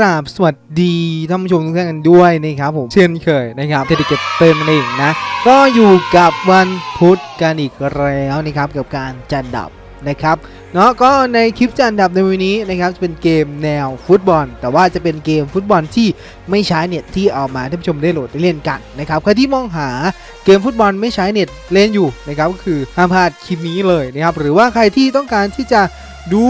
ราบสวัสดีท่านผู้ชมทุกท่านกันด้วยนะครับผมเช่นเคยนะครับเทดิเกตเติมนั่นเองนะ ก็อยู่กับวันพุธกันอีกแล้วนะครับกับการจัดดับนะครับเนาะก็ในคลิปจัดดับในวันนี้นะครับจะเป็นเกมแนวฟุตบอล แต่ว่าจะเป็นเกมฟุตบอลที่ไม่ใช้เน็ตที่เอามาท่านผู้ชมได้โหลดได้เล่นกันนะครับใครที่มองหาเกมฟุตบอลไม่ใช้เน็ตเล่นอยู่นะครับก็คือห้ามพลาดคลิปนี้เลยนะครับหรือว่าใครที่ต้องการที่จะดู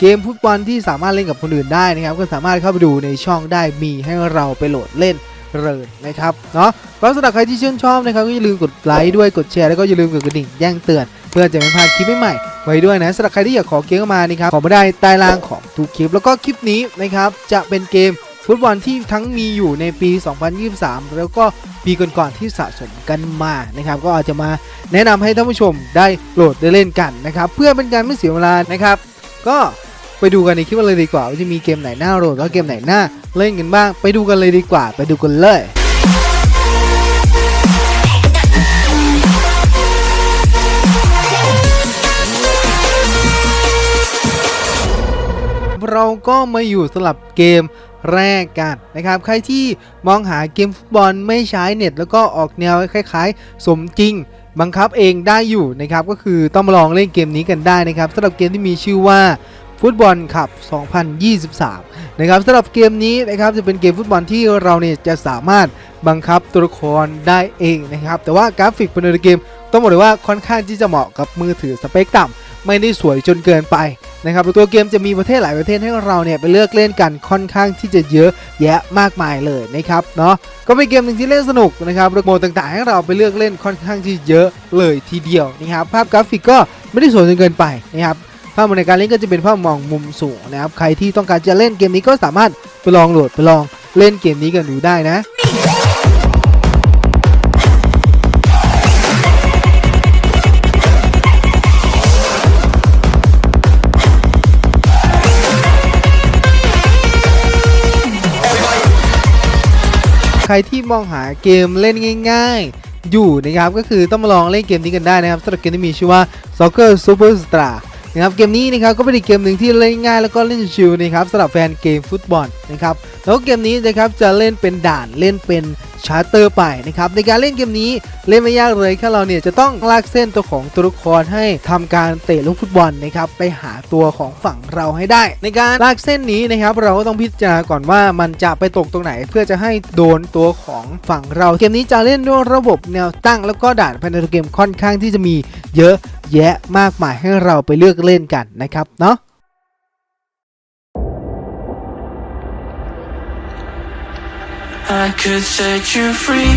เกมฟุตบอลที่สามารถเล่นกับคนอื่นได้นะครับ ก็สามารถเข้าไปดูในช่องได้มีให้เราไปโหลดเล่นเลยนะครับเนาะก็สำหรับใครที่ชื่นชอบนะครับก็อย่าลืมกดไลค์ด้วยกดแชร์แล้วก็อย่าลืมกดกระดิ่งแจ้งเตือน เพื่อจะไม่พลาดคลิปใหม่ๆไว้ด้วยนะสำหรับใครที่อยากขอเกมเข้ามานี่ครับขอมาได้ใต้ล่างของทุกคลิป แล้วก็คลิปนี้นะครับจะเป็นเกมฟุตบอลที่ทั้งมีอยู่ในปี 2023 แล้วก็ปีก่อนๆที่สะสมกันมานะครับ ก็อาจจะมาแนะนำให้ท่านผู้ชมได้โหลดได้เล่นกันนะครับ เพื่อเป็นการไม่เสียเวลานะครับ ก็ไปดูกันในคลิปเลยดีกว่าว่าจะมีเกมไหนน่าโหลดแล้วเกมไหนน่าเล่นกันบ้าง ไปดูกันเลยดีกว่า ไปดูกันเลยเราก็มาอยู่สลับเกมแรกกันนะครับ ใครที่มองหาเกมฟุตบอลไม่ใช้เน็ต แล้วก็ออกแนวคล้าย ๆ สมจริง บังคับเองได้อยู่นะครับก็คือต้องมาลองเล่นเกมนี้กันได้นะครับสำหรับเกมที่มีชื่อว่าฟุตบอลขับ 2023 นะครับสำหรับเกมนี้นะครับจะเป็นเกมฟุตบอลที่เราเนี่ยจะสามารถบังคับตัวละครได้เองนะครับ แต่ว่ากราฟิกภายในเกม ต้องบอกเลยว่าค่อนข้างที่จะเหมาะกับมือถือสเปคต่ำไม่ได้สวยจนเกินไป นะครับตัวเกมจะมีประเทศหลายประเทศให้เราเนี่ยไปเลือกเล่นกันค่อนข้างที่จะเยอะแยะมากมายเลยนะครับเนาะก็เป็นเกมหนึ่งที่เล่นสนุกนะครับโหมดต่างๆ ให้เราไปเลือกเล่นค่อนข้างที่เยอะเลยทีเดียวนะครับภาพกราฟิกก็ไม่ได้สวยจนเกินไปนะครับภาพในการเล่นก็จะเป็นภาพมองมุมสูงนะครับใครที่ต้องการจะเล่นเกมนี้ก็สามารถไปลองโหลดไปลองเล่นเกมนี้กันดูได้นะ ใครที่มองหาเกมเล่นง่าย ๆ อยู่นะครับก็คือต้องมาลองเล่นเกมนี้กันได้นะครับสำหรับเกมที่มีชื่อว่า Soccer Superstar นะครับเกมนี้นะครับก็เป็นอีกเกมหนึ่งที่เล่นง่ายแล้วก็เล่นชิลนะครับสำหรับแฟนเกมฟุตบอลนะครับแล้วเกมนี้นะครับจะเล่นเป็นด่านเล่นเป็น ชาร์เตอร์ไปนะครับในการเล่นเกมนี้เล่นไม่ยากเลยแค่เราเนี่ยจะต้องลากเส้นตัวของตัวละครให้ทำการเตะลูกฟุตบอลนะครับไปหาตัวของฝั่งเราให้ได้ ในการลากเส้นนี้นะครับเราก็ต้องพิจารณาก่อนว่ามันจะไปตกตรงไหน เพื่อจะให้โดนตัวของฝั่งเราเกมนี้จะเล่นด้วยระบบแนวตั้ง แล้วก็ด่านภายในตัวเกมค่อนข้างที่จะมีเยอะแยะมากมายให้เราไปเลือกเล่นกันนะครับเนาะ I could set you free,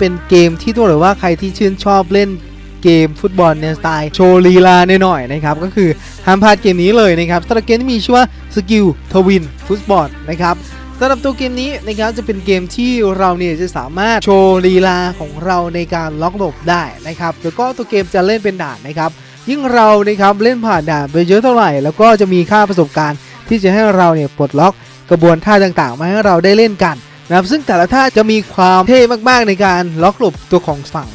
เป็นเกมที่ต้องบอกเลยว่าใครที่ชื่นชอบเล่นเกมฟุตบอลในสไตล์โชว์ลีลาหน่อยๆนะครับก็คือห้ามพลาดเกมนี้เลยนะครับสำหรับเกมที่มีชื่อว่าสกิลทวินฟุตบอลนะครับสำหรับตัวเกมนี้นะครับจะเป็นเกมที่เราเนี่ยจะสามารถโชว์ลีลาของเราในการล็อกหลบได้นะครับแล้วก็ตัวเกมจะเล่นเป็นด่านนะครับยิ่งเรานะครับเล่นผ่านด่านไปเยอะเท่าไหร่ แล้วก็จะมีค่าประสบการณ์ ที่จะให้เราเนี่ยปลดล็อกกระบวนท่าต่างๆ มาให้เราได้เล่นกันนะครับซึ่งแต่ละท่าจะมีความเท่มากๆในการล็อกหลบตัวของฝั่ง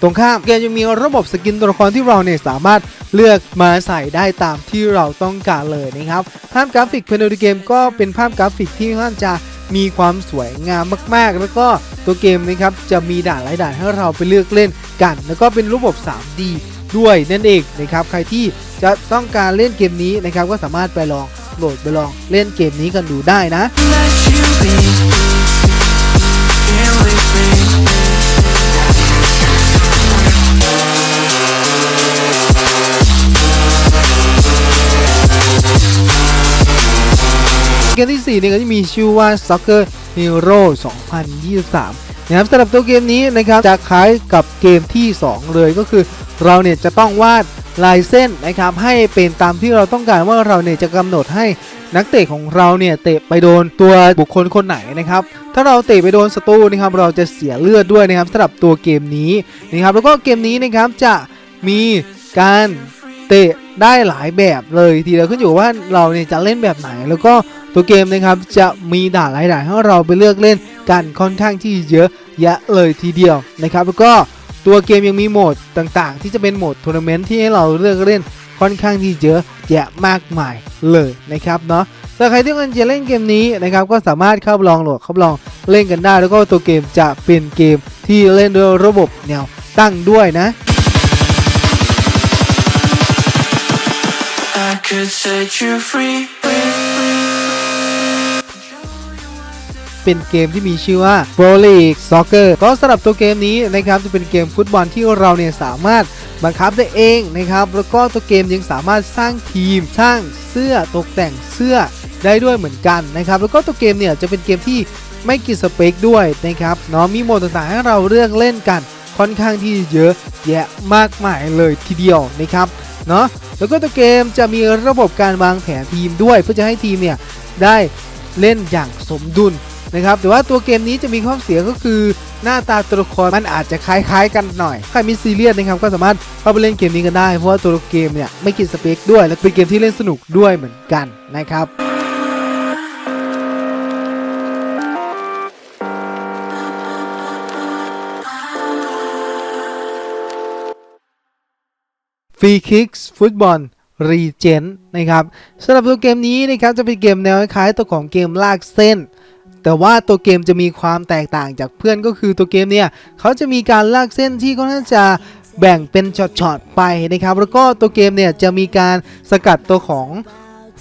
ตรงข้ามเกมยังมีระบบสกินตัวละครที่เราเนี่ยสามารถเลือกมาใส่ได้ตามที่เราต้องการเลยนะครับภาพกราฟิกภายในเกมก็เป็นภาพกราฟิกที่ค่อนข้างจะมีความสวยงามมากๆ แล้วก็ตัวเกมนะครับจะมีด่านหลายด่านให้เราไปเลือกเล่นกัน แล้วก็เป็นระบบ 3D ด้วยนั่นเองนะครับใครที่จะต้องการเล่นเกมนี้นะครับก็สามารถไปลอง โหลดไปลองเล่นเกมนี้กันดูได้นะเกมที่ 4 เนี่ยก็จะมีชื่อว่า Soccer Hero 2023 นะครับสำหรับตัวเกมนี้นะครับจะคล้ายกับเกมที่ 2 เลยก็คือ เราเนี่ยจะต้องวาด ลายเส้นนะครับให้เป็นตามที่เราต้องการว่าเราเนี่ยจะกำหนดให้นักเตะของเราเนี่ยเตะไปโดนตัวบุคคลคนไหนนะครับถ้าเราเตะไปโดนศัตรูนะครับเราจะเสียเลือดด้วยนะครับสำหรับตัวเกมนี้นะครับแล้วก็เกมนี้นะครับจะมีการเตะได้หลายแบบเลยทีเดียวขึ้นอยู่ว่าเราเนี่ยจะเล่นแบบไหน แล้วก็ตัวเกมนะครับจะมีด่านหลายด่านให้เราไปเลือกเล่นกันค่อนข้างที่เยอะแยะเลยทีเดียวนะครับแล้วก็ ตัวเกมยังมีโหมดต่างๆ ที่จะเป็นโหมดทัวร์นาเมนต์ที่ให้เราเลือกเล่นค่อนข้างที่เยอะแยะมากมายเลยนะครับเนาะถ้าใครที่กำลังจะเล่นเกมนี้นะครับก็สามารถเข้าลองโหลดเข้าลองเล่นกันได้ แล้วก็ตัวเกมจะเป็นเกมที่เล่นด้วยระบบแนวตั้งด้วยนะ I could set you free, free. เป็นเกมที่มีชื่อว่า Pro League Soccer ก็สำหรับตัวเกมนี้นะครับจะเป็นเกมฟุตบอลที่เราเนี่ยสามารถบังคับได้เองนะครับ แล้วก็ตัวเกมยังสามารถสร้างทีม สร้างเสื้อตกแต่งเสื้อได้ด้วยเหมือนกันนะครับ แล้วก็ตัวเกมเนี่ยจะเป็นเกมที่ไม่กินสเปคด้วยนะครับเนาะมีโหมดต่างๆให้เราเลือกเล่นกันค่อนข้างที่เยอะแยะมากมายเลยทีเดียวนะครับเนาะแล้วก็ตัวเกมจะมีระบบการวางแผนทีมด้วย เพื่อจะให้ทีมเนี่ยได้เล่นอย่างสมดุล นะครับแต่ว่าตัวเกมนี้จะมีข้อเสียก็คือหน้าตาตัวละครมันอาจจะคล้ายๆ กันหน่อย ใครมีซีเรียสนะครับก็สามารถเข้าไปเล่นเกมนี้กันได้ เพราะว่าตัวเกมเนี่ยไม่กินสเปคด้วย และเป็นเกมที่เล่นสนุกด้วยเหมือนกันนะครับฟรีคิกส์ฟุตบอลรีเจนนะครับสำหรับตัวเกมนี้นะครับจะเป็นเกมแนวคล้ายตัวของเกมลากเส้น แต่ว่าตัวเกมจะมีความแตกต่างจากเพื่อนก็คือตัวเกมเนี่ยเขาจะมีการลากเส้นที่ค่อนข้างจะแบ่งเป็นช็อตๆไปนะครับ แล้วก็ตัวเกมเนี่ยจะมีการสกัดตัวของ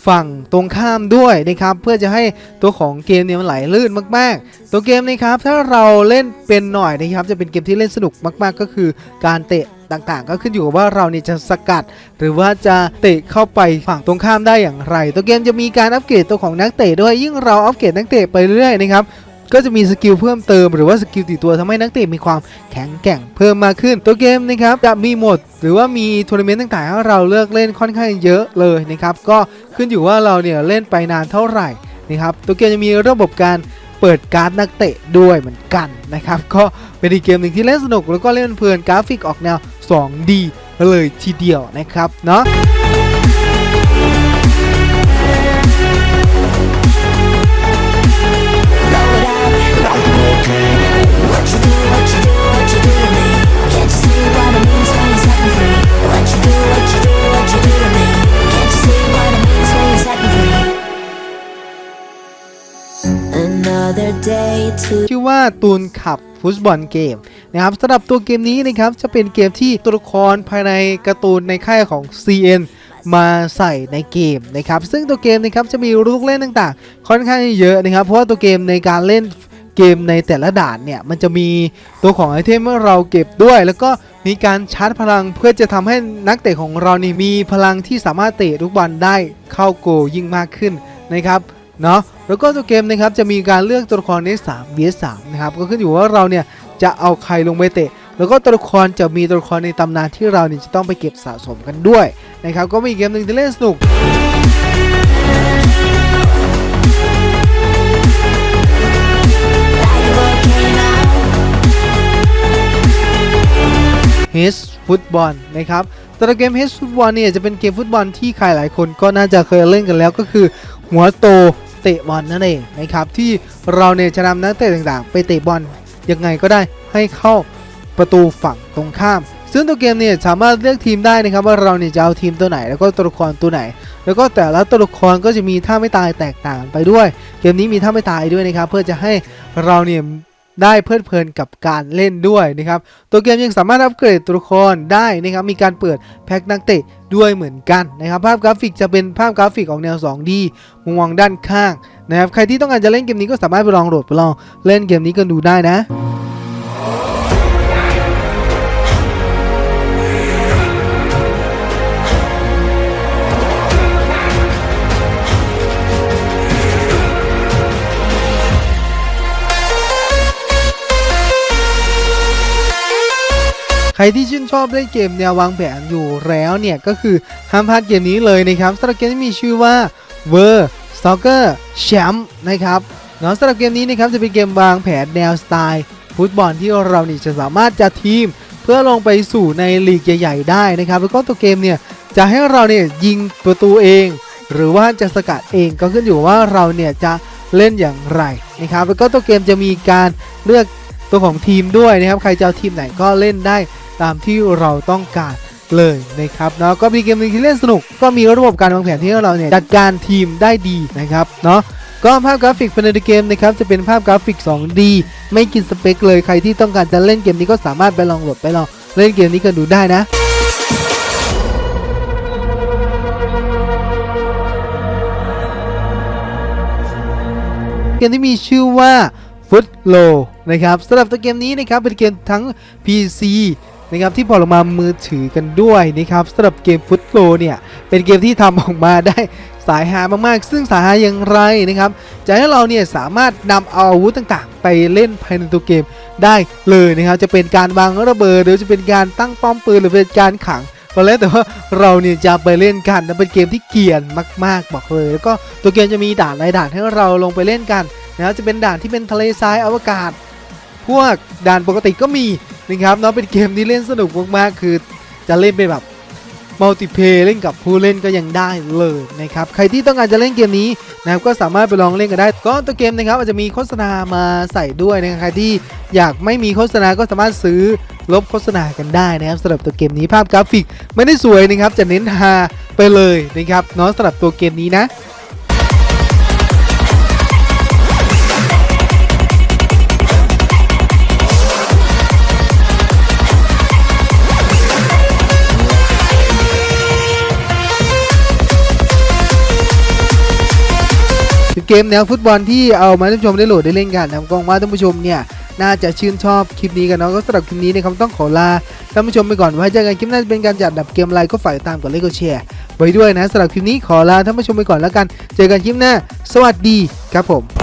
ฝั่งตรงข้ามด้วยนะครับ เพื่อจะให้ตัวของเกมเนี่ยมันไหลลื่นมาก ๆ ตัวเกมนะครับถ้าเราเล่นเป็นหน่อยนะครับ จะเป็นเกมที่เล่นสนุกมาก ๆ ก็คือการเตะ ต่างๆ ก็ขึ้นอยู่กับว่าเรานี่จะสกัด หรือว่าจะเตะเข้าไปฝั่งตรงข้ามได้อย่างไร ตัวเกมจะมีการอัปเกรดตัวของนักเตะด้วยยิ่งเราอัปเกรดนักเตะไปเรื่อยๆนะครับก็จะมีสกิลเพิ่มเติมหรือว่าสกิลติดตัวทำให้นักเตะมีความแข็งแกร่งเพิ่มมากขึ้น ตัวเกมนะครับจะมีโหมดหรือว่ามีทัวร์นาเมนต์ต่างๆให้เราเลือกเล่นค่อนข้างเยอะเลยนะครับก็ขึ้นอยู่ว่าเราเนี่ยเล่นไปนานเท่าไหร่นะครับตัวเกมจะมีระบบการเปิดการ์ดนักเตะด้วยเหมือนกันนะครับก็เป็นอีกเกมหนึ่งที่เล่นสนุกแล้วก็เล่นเพลินกราฟิกออกแนว 2D เลยทีเดียวนะครับเนาะ ชื่อว่าตูนขับฟุตบอลเกมนะครับสำหรับตัวเกมนี้นะครับจะเป็นเกมที่ตัวละครภายในการ์ตูนในค่ายของ CN มาใส่ในเกมนะครับซึ่งตัวเกมนะครับจะมีลูกเล่นต่างๆ ค่อนข้างเยอะนะครับ เพราะว่าตัวเกมในการเล่นเกมในแต่ละด่านเนี่ยมันจะมีตัวของไอเทมให้เราเก็บด้วย แล้วก็มีการชาร์จพลังเพื่อจะทำให้นักเตะของเรานี่มีพลังที่สามารถเตะลูกบอลได้เข้าโกลยิ่งมากขึ้นนะครับเนาะ แล้วก็ตัวเกมนะครับจะมีการเลือกตัวละครใน3 vs 3นะครับก็ขึ้นอยู่ว่าเราเนี่ยจะเอาใครลงไปเตะ แล้วก็ตัวละครจะมีตัวละครในตำนานที่เราเนี่ยจะต้องไปเก็บสะสมกันด้วยนะครับก็มีเกมหนึ่งที่เล่นสนุก like a volcano. H ฟุตบอลนะครับตัวเกม H ฟุตบอลเนี่ยจะเป็นเกมฟุตบอลที่ใครหลายคนก็น่าจะเคยเล่นกันแล้วก็คือ หัวโต เตะบอลนั่นเองนะครับที่เราเนี่ยจะนำนักเตะต่างๆ ไปเตะบอลยังไงก็ได้ให้เข้าประตูฝั่งตรงข้าม ซึ่งตัวเกมเนี่ยสามารถเลือกทีมได้นะครับว่าเราเนี่ยจะเอาทีมตัวไหน แล้วก็ตัวละครตัวไหน แล้วก็แต่ละตัวละครก็จะมีท่าไม่ตายแตกต่างไปด้วย เกมนี้มีท่าไม่ตายด้วยนะครับเพื่อจะให้เราเนี่ย ได้เพลิดเพลินกับการเล่นด้วยนะครับ ตัวเกมยังสามารถอัปเกรดตัวละครได้นะครับ มีการเปิดแพ็คนักเตะด้วยเหมือนกันนะครับ ภาพกราฟิกจะเป็นภาพกราฟิกออกแนว 2D มุมมองด้านข้างนะครับ ใครที่ต้องการจะเล่นเกมนี้ก็สามารถไปลองโหลดไปลองเล่นเกมนี้กันดูได้นะ ใครที่ชื่นชอบเล่นเกมแนววางแผนอยู่แล้วเนี่ย ก็คือห้ามพลาดเกมนี้เลยนะครับสำหรับเกมที่มีชื่อว่า w o r Soccer Champ นะครับเนาะสำหรับเกมนี้นะครับจะเป็นเกมวางแผนแนวสไตล์ฟุตบอลที่เรานี่จะสามารถจัดทีม เพื่อลงไปสู่ในลีกใหญ่ๆได้นะครับ แล้วก็ตัวเกมเนี่ยจะให้เราเนี่ยยิงประตูเอง หรือว่าจะสกัดเองก็ขึ้นอยู่ว่าเราเนี่ยจะเล่นอย่างไรนะครับ แล้วก็ตัวเกมจะมีการเลือกตัวของทีมด้วยนะครับ ใครจะเอาทีมไหนก็เล่นได้ ตามที่เราต้องการเลยนะครับเนาะก็เป็นเกมนึงที่เล่นสนุก ก็มีระบบการวางแผนที่เราเนี่ยจัดการทีมได้ดีนะครับเนาะก็ภาพกราฟิกภายในเกมนะครับจะเป็นภาพกราฟิก 2D ไม่กินสเปคเลยใครที่ต้องการจะเล่นเกมนี้ก็สามารถไปลองโหลดไปลองเล่นเกมนี้กันดูได้นะเกมที่มีชื่อว่า Foot Low นะครับสำหรับตัวเกมนี้นะครับเป็นเกมทั้ง PC นะครับที่พอลงมามือถือกันด้วยนะครับสำหรับเกม Foot Low เนี่ยเป็นเกมที่ทำออกมาได้สายหามากๆ ซึ่งสายหาอย่างไรนะครับจะให้เราเนี่ยสามารถนำเอาอาวุธต่างๆ ไปเล่นภายในตัวเกมได้เลยนะครับจะเป็นการวางระเบิดหรือจะเป็นการตั้งป้อมปืนหรือเป็นการขังก็แล้วแต่ว่าเราเนี่ยจะไปเล่นกันนะเป็นเกมที่เกียนมาก ๆ บอกเลย แล้วก็ตัวเกมจะมีด่านหลายด่านให้เราลงไปเล่นกันนะครับจะเป็นด่านที่เป็นทะเลทรายอวกาศ พวกด่านปกติก็มีนะครับเนาะเป็นเกมที่เล่นสนุกมากๆคือจะเล่นเป็นแบบมัลติเพย์เล่นกับผู้เล่นก็ยังได้เลยนะครับใครที่ต้องการจะเล่นเกมนี้นะครับก็สามารถไปลองเล่นกันได้ ก็ตัวเกมนะครับอาจจะมีโฆษณามาใส่ด้วยนะครับใครที่อยากไม่มีโฆษณาก็สามารถซื้อลบโฆษณากันได้นะครับสำหรับตัวเกมนี้ภาพกราฟิกไม่ได้สวยนะครับจะเน้นฮาไปเลยนะครับเนาะสำหรับตัวเกมนี้นะ เกมแนวฟุตบอลที่เอามาให้ท่านผู้ชมได้โหลดได้เล่นกันนะครับก็หวังว่าท่านผู้ชมเนี่ยน่าจะชื่นชอบคลิปนี้กันเนาะก็สำหรับคลิปนี้นะครับต้องขอลาท่านผู้ชมไปก่อนไว้เจอกันคลิปหน้าจะเป็นการจัดดับเกมไลน์ก็ฝากติดตามกดไลค์กดแชร์ไว้ด้วยนะสำหรับคลิปนี้ขอลาท่านผู้ชมไปก่อนแล้วกัน เจอกันคลิปหน้า สวัสดีครับผม